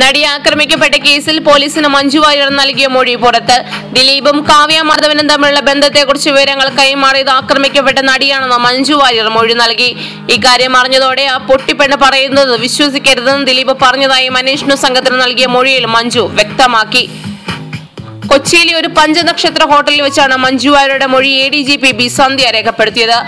നടി ആക്രമിക്കപ്പെട്ട കേസിൽ പോലീസിന് മഞ്ജു വാര്യർ നൽകിയ മൊഴി പുറത്ത്. ദിലീപും കാവ്യ മാധവനും തമ്മിലുള്ള ബന്ധത്തെക്കുറിച്ച് വിവരങ്ങൾ കൈമാറിയത് ആക്രമിക്കപ്പെട്ട നടിയാണെന്ന് മഞ്ജു വാര്യർ മൊഴി നൽകി. ഇക്കാര്യം അറിഞ്ഞതോടെ ആ പൊട്ടിപ്പെണ്ണ് പറയുന്നത് വിശ്വസിക്കരുതെന്ന് ദിലീപ് പറഞ്ഞതായി അന്വേഷണ സംഘത്തിന് നൽകിയ മൊഴിയിൽ മഞ്ജു വ്യക്തമാക്കി. കൊച്ചിയിലെ ഒരു പഞ്ചനക്ഷത്ര ഹോട്ടലിൽ വെച്ചാണ് മഞ്ജു വാര്യരുടെ മൊഴി A D G P B Sandhya രേഖപ്പെടുത്തിയത്.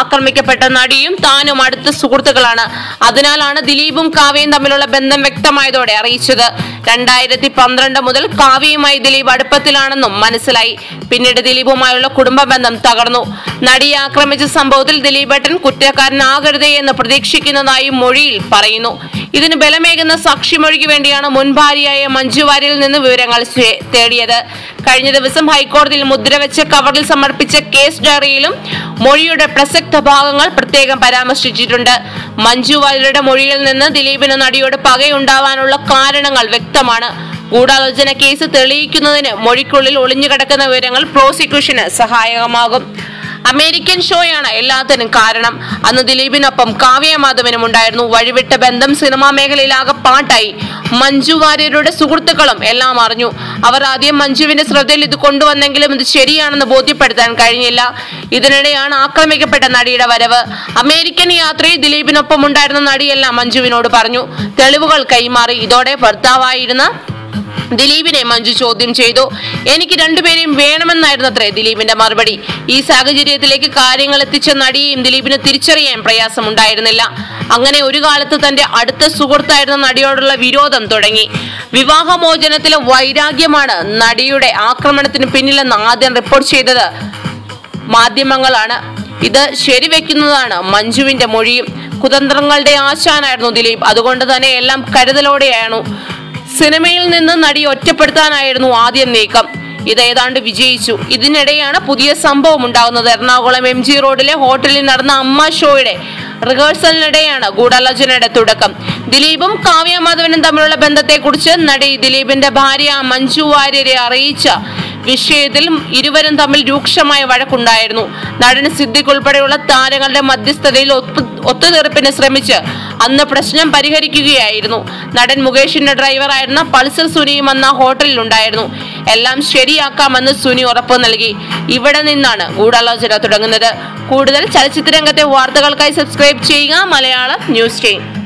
ആക്രമിക്കപ്പെട്ട നടിയും താനും അടുത്ത സുഹൃത്തുക്കളാണ്. അതിനാലാണ് ദിലീപും കാവ്യയും തമ്മിലുള്ള ബന്ധം വ്യക്തമായതോടെ അറിയിച്ചത്. രണ്ടായിരത്തി പന്ത്രണ്ട് മുതൽ കാവ്യയുമായി ദിലീപ് അടുപ്പത്തിലാണെന്നും മനസ്സിലായി. പിന്നീട് ദിലീപുമായുള്ള കുടുംബ ബന്ധം തകർന്നു. നടിയെ ആക്രമിച്ച സംഭവത്തിൽ ദിലീപേട്ടൻ കുറ്റക്കാരനാകരുതേ എന്ന് പ്രതീക്ഷിക്കുന്നതായി മൊഴിയിൽ പറയുന്നു. ഇതിന് ബലമേകുന്ന സാക്ഷിമൊഴിക്ക് വേണ്ടിയാണ് മുൻ ഭാര്യയായ മഞ്ജു വാര്യരിൽ നിന്ന് വിവരങ്ങൾ തേടിയത്. കഴിഞ്ഞ ദിവസം ഹൈക്കോടതിയിൽ മുദ്രവെച്ച കവറിൽ സമർപ്പിച്ച കേസ് ഡയറിയിലും മൊഴിയുടെ പ്രസക്ത ഭാഗങ്ങൾ പ്രത്യേകം പരാമർശിച്ചിട്ടുണ്ട്. മഞ്ജു വാര്യരുടെ മൊഴിയിൽ നിന്ന് ദിലീപിന് നടിയോട് പകയുണ്ടാവാനുള്ള കാരണങ്ങൾ വ്യക്തമാണ്. ഗൂഢാലോചന കേസ് തെളിയിക്കുന്നതിന് മൊഴിക്കുള്ളിൽ ഒളിഞ്ഞുകിടക്കുന്ന വിവരങ്ങൾ പ്രോസിക്യൂഷന് സഹായകമാകും. അമേരിക്കൻ ഷോയാണ് എല്ലാത്തിനും കാരണം. അന്ന് ദിലീപിനൊപ്പം കാവ്യ മാധവനും ഉണ്ടായിരുന്നു. വഴിവിട്ട ബന്ധം സിനിമാ മേഖലയിലാകെ പാട്ടായി. മഞ്ജു വാര്യരുടെ സുഹൃത്തുക്കളും എല്ലാം അറിഞ്ഞു. അവർ ആദ്യം മഞ്ജുവിന്റെ ശ്രദ്ധയിൽ ഇത് കൊണ്ടുവന്നെങ്കിലും ഇത് ശരിയാണെന്ന് ബോധ്യപ്പെടുത്താൻ കഴിഞ്ഞില്ല. ഇതിനിടെയാണ് ആക്രമിക്കപ്പെട്ട നടിയുടെ വരവ്. അമേരിക്കൻ യാത്രയിൽ ദിലീപിനൊപ്പം ഉണ്ടായിരുന്ന നടിയെല്ലാം മഞ്ജുവിനോട് പറഞ്ഞു. തെളിവുകൾ കൈമാറി. ഇതോടെ ഭർത്താവായിരുന്ന ദിലീപിനെ മഞ്ജു ചോദ്യം ചെയ്തു. എനിക്ക് രണ്ടുപേരെയും വേണമെന്നായിരുന്നു അത്രേ ദിലീപിന്റെ മറുപടി. ഈ സാഹചര്യത്തിലേക്ക് കാര്യങ്ങൾ എത്തിച്ച നടിയെയും ദിലീപിന് തിരിച്ചറിയാൻ പ്രയാസമുണ്ടായിരുന്നില്ല. അങ്ങനെ ഒരു കാലത്ത് തന്റെ അടുത്ത സുഹൃത്തായിരുന്ന നടിയോടുള്ള വിരോധം തുടങ്ങി. വിവാഹമോചനത്തിലെ വൈരാഗ്യമാണ് നടിയുടെ ആക്രമണത്തിന് പിന്നിലെന്ന് ആദ്യം റിപ്പോർട്ട് ചെയ്തത് മാധ്യമങ്ങളാണ്. ഇത് ശരിവെക്കുന്നതാണ് മഞ്ജുവിന്റെ മൊഴിയും. കുതന്ത്രങ്ങളുടെ ആശാനായിരുന്നു ദിലീപ്. അതുകൊണ്ട് തന്നെ എല്ലാം കരുതലോടെയായിരുന്നു സിനിമയിൽ നിന്ന് നടി ഒറ്റപ്പെടുത്താനായിരുന്നു ആദ്യം നീക്കം. ഇത് ഏതാണ്ട് വിജയിച്ചു. ഇതിനിടെയാണ് പുതിയ സംഭവം ഉണ്ടാകുന്നത്. എറണാകുളം എം ജി റോഡിലെ ഹോട്ടലിൽ നടന്ന അമ്മ ഷോയുടെ റിഹേഴ്സലിനിടെയാണ് ഗൂഢാലോചനയുടെ തുടക്കം. ദിലീപും കാവ്യ മാധവനും തമ്മിലുള്ള ബന്ധത്തെക്കുറിച്ച് നടി ദിലീപിന്റെ ഭാര്യ മഞ്ജു വാര്യരെ അറിയിച്ച വിഷയത്തിൽ ഇരുവരും തമ്മിൽ രൂക്ഷമായ വഴക്കുണ്ടായിരുന്നു. നടൻ സിദ്ദിഖ് ഉൾപ്പെടെയുള്ള താരങ്ങളുടെ മധ്യസ്ഥതയിൽ ഒത്തു- ഒത്തുതീർപ്പിന് ശ്രമിച്ച് അന്ന് പ്രശ്നം പരിഹരിക്കുകയായിരുന്നു. നടൻ മുകേഷിന്റെ ഡ്രൈവറായിരുന്ന പൾസർ സുനിയും അന്ന് ഹോട്ടലിൽ ഉണ്ടായിരുന്നു എല്ലാം ശരിയാക്കാമെന്ന് സുനി ഉറപ്പ് നൽകി. ഇവിടെ നിന്നാണ് ഗൂഢാലോചന തുടങ്ങുന്നത്. കൂടുതൽ ചലച്ചിത്രരംഗത്തെ വാർത്തകൾക്കായി സബ്സ്ക്രൈബ് ചെയ്യുക. Malayalam news time.